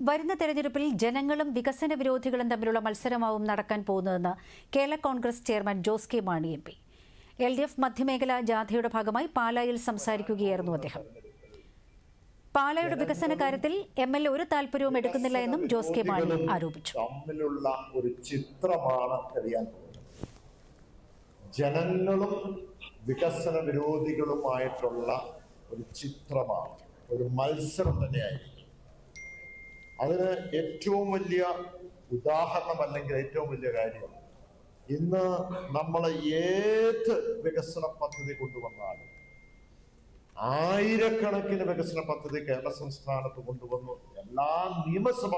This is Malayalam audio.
വരുന്ന തെരഞ്ഞെടുപ്പിൽ ജനങ്ങളും വികസന വിരോധികളും തമ്മിലുള്ള മത്സരമാവും നടക്കാൻ പോകുന്നതെന്ന് Kerala Congress chairman Jose K Mani M P. L D F മധ്യമേഖല ജാഥയുടെ ഭാഗമായി പാലായിൽ സംസാരിക്കുകയായിരുന്നു അദ്ദേഹം. പാലായുടെ വികസന കാര്യത്തിൽ എം എൽ എ ഒരു താല്പര്യവും എടുക്കുന്നില്ല എന്നും ജോസ് കെ മാണി ആരോപിച്ചു. തമ്മിലുള്ള ഒരു ചിത്രമാണ് അറിയാൻ ജനങ്ങളും വികസന വിരോധികളുമായിട്ടുള്ള ഒരു ചിത്രമാണ് ഒരു മത്സരം തന്നെയായിരിക്കും. അതിന് ഏറ്റവും വലിയ ഉദാഹരണം അല്ലെങ്കിൽ ഏറ്റവും വലിയ കാര്യം. ഇന്ന് നമ്മൾ ഏത് വികസന പദ്ധതി കൊണ്ടുവന്നാലും ആയിരക്കണക്കിന് വികസന പദ്ധതി കേരള സംസ്ഥാനത്ത് കൊണ്ടുവന്നു. എല്ലാ നിയമസഭ